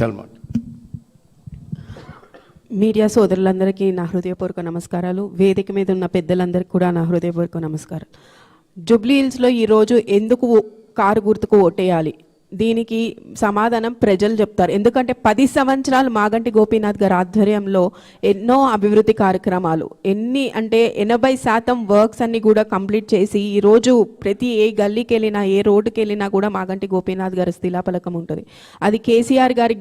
తెలమాట media సోదరులందరికీ నా హృదయపూర్వక నమస్కారాలు. వేదిక మీద ఉన్న పెద్దలందరికీ కూడా నా హృదయపూర్వక నమస్కారం జూబ్లీ హిల్స్లో ఈరోజు ఎందుకు కారు గుర్తుకు ఓటేయాలి? దీనికి సమాధానం ప్రజలు చెప్తారు. ఎందుకంటే పది సంవత్సరాలు మాగంటి గోపీనాథ్ గారి ఆధ్వర్యంలో ఎన్నో అభివృద్ధి కార్యక్రమాలు ఎన్ని అంటే ఎనభై శాతం వర్క్స్ అన్ని కూడా కంప్లీట్ చేసి ఈరోజు ప్రతి ఏ గల్లీకి వెళ్ళినా ఏ రోడ్డుకి వెళ్ళినా కూడా మాగంటి గోపీనాథ్ గారి శిలాపలకం ఉంటుంది. అది కేసీఆర్ గారి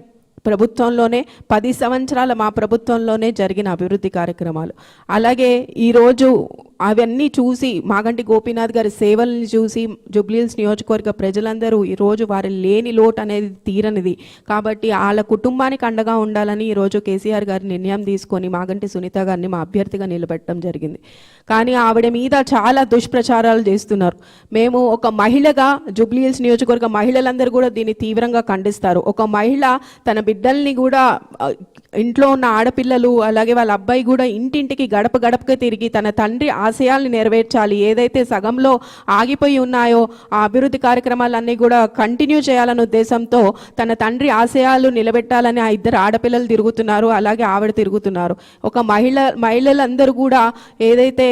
ప్రభుత్వంలోనే పది సంవత్సరాల మా ప్రభుత్వంలోనే జరిగిన అభివృద్ధి కార్యక్రమాలు. అలాగే ఈరోజు అవన్నీ చూసి మాగంటి గోపీనాథ్ గారి సేవల్ని చూసి జుబ్లీల్స్ నియోజకవర్గ ప్రజలందరూ ఈరోజు వారి లేని లోటు అనేది తీరనిది. కాబట్టి వాళ్ళ కుటుంబానికి అండగా ఉండాలని ఈరోజు కేసీఆర్ గారి నిర్ణయం తీసుకొని మాగంటి సునీత గారిని మా అభ్యర్థిగా నిలబెట్టడం జరిగింది. కానీ ఆవిడ మీద చాలా దుష్ప్రచారాలు చేస్తున్నారు. మేము ఒక మహిళగా జుబ్లీల్స్ నియోజకవర్గ మహిళలందరూ కూడా దీన్ని తీవ్రంగా ఖండిస్తారు. ఒక మహిళ తన బిడ్డల్ని కూడా ఇంట్లో ఉన్న ఆడపిల్లలు అలాగే వాళ్ళ అబ్బాయి కూడా ఇంటింటికి గడప గడపగా తిరిగి తన తండ్రి ఆశయాల్ని నెరవేర్చాలి. ఏదైతే సగంలో ఆగిపోయి ఉన్నాయో ఆ అభివృద్ధి కార్యక్రమాలన్నీ కూడా కంటిన్యూ చేయాలనే ఉద్దేశంతో తన తండ్రి ఆశయాలు నిలబెట్టాలని ఆ ఇద్దరు ఆడపిల్లలు తిరుగుతున్నారు అలాగే ఆవిడ తిరుగుతున్నారు. ఒక మహిళ మహిళలందరూ కూడా ఏదైతే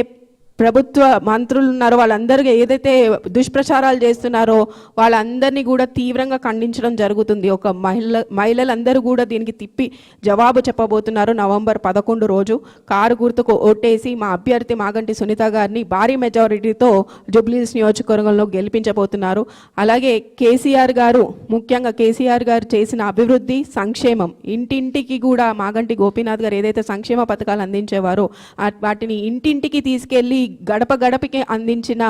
ప్రభుత్వ మంత్రులు ఉన్నారో వాళ్ళందరికీ ఏదైతే దుష్ప్రచారాలు చేస్తున్నారో వాళ్ళందరినీ కూడా తీవ్రంగా ఖండించడం జరుగుతుంది. ఒక మహిళ మహిళలందరూ కూడా దీనికి తిప్పి జవాబు చెప్పబోతున్నారు నవంబర్ పదకొండు రోజు. కారు గుర్తుకు ఓటేసి మా అభ్యర్థి మాగంటి సునీత గారిని భారీ మెజారిటీతో జూబ్లీస్ నియోజకవర్గంలో గెలిపించబోతున్నారు. అలాగే కేసీఆర్ గారు ముఖ్యంగా కేసీఆర్ గారు చేసిన అభివృద్ధి సంక్షేమం. ఇంటింటికి కూడా మాగంటి గోపీనాథ్ గారు ఏదైతే సంక్షేమ పథకాలు అందించేవారో వాటిని ఇంటింటికి తీసుకెళ్ళి గడప గడపకి అందించిన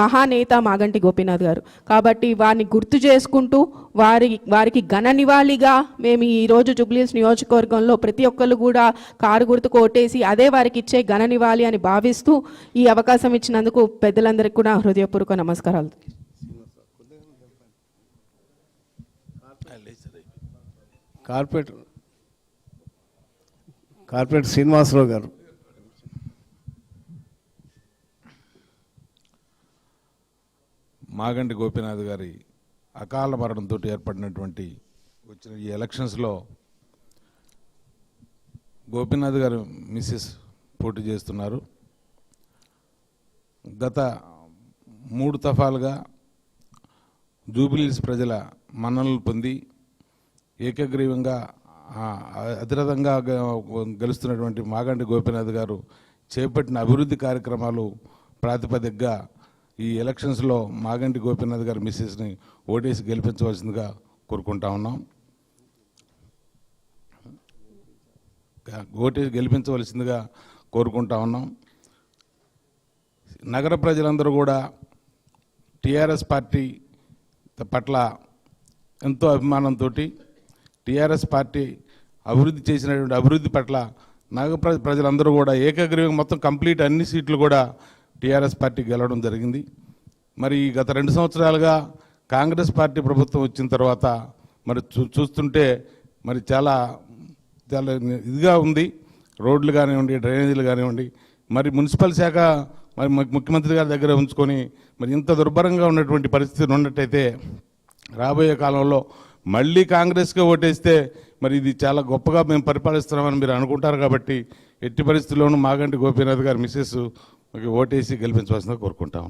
మహానేత మాగంటి గోపీనాథ్ గారు. కాబట్టి వారిని గుర్తు చేసుకుంటూ వారి వారికి ఘన నివాళిగా మేము ఈరోజు జుబ్లీస్ నియోజకవర్గంలో ప్రతి ఒక్కరు కూడా కారు గుర్తు ఓటేసి అదే వారికి ఇచ్చే ఘన నివాళి అని భావిస్తూ ఈ అవకాశం ఇచ్చినందుకు పెద్దలందరికీ కూడా హృదయపూర్వక నమస్కారాలు. కార్పొరేట్ కార్పొరేట్ శ్రీనివాసరావు గారు. మాగంటి గోపీనాథ్ గారి అకాల మరణంతో ఏర్పడినటువంటి వచ్చిన ఈ ఎలక్షన్స్లో గోపీనాథ్ గారు మిస్సెస్ పోటీ చేస్తున్నారు. గత మూడు తఫాలుగా జూబిలీస్ ప్రజల మన్ననలు పొంది ఏకగ్రీవంగా ఆ, అతిరథంగా గ- గెలుస్తున్నటువంటి మాగంటి గోపీనాథ్ గారు చేపట్టిన అభివృద్ధి కార్యక్రమాలు ప్రాతిపదికగా ఈ ఎలక్షన్స్లో మాగంటి గోపీనాథ్ గారి మిస్సెస్ని ఓటేసి గెలిపించవలసిందిగా కోరుకుంటా ఉన్నాం. ఓటేసి గెలిపించవలసిందిగా కోరుకుంటా ఉన్నాం. నగర ప్రజలందరూ కూడా టీఆర్ఎస్ పార్టీ పట్ల ఎంతో అభిమానంతో టీఆర్ఎస్ పార్టీ అభివృద్ధి చేసినటువంటి అభివృద్ధి పట్ల నగర ప్రజలందరూ కూడా ఏకగ్రీవం మొత్తం కంప్లీట్ అన్ని సీట్లు కూడా టీఆర్ఎస్ పార్టీ గెలవడం జరిగింది. మరి గత రెండు సంవత్సరాలుగా కాంగ్రెస్ పార్టీ ప్రభుత్వం వచ్చిన తర్వాత మరి చూ చూస్తుంటే మరి చాలా చాలా ఇదిగా ఉంది. రోడ్లు కానివ్వండి డ్రైనేజీలు కానివ్వండి మరి మున్సిపల్ శాఖ మరి ముఖ్యమంత్రి గారి దగ్గర ఉంచుకొని మరి ఇంత దుర్భరంగా ఉన్నటువంటి పరిస్థితి ఉన్నట్టయితే రాబోయే కాలంలో మళ్ళీ కాంగ్రెస్కే ఓటేస్తే మరి ఇది చాలా గొప్పగా మేము పరిపాలిస్తున్నామని మీరు అనుకుంటారు కాబట్టి ఎట్టి పరిస్థితుల్లోనూ మాగంటి గోపీనాథ్ గారి మిస్సెస్ ఓటేసి గెలిపించవలసిందిగా కోరుకుంటాం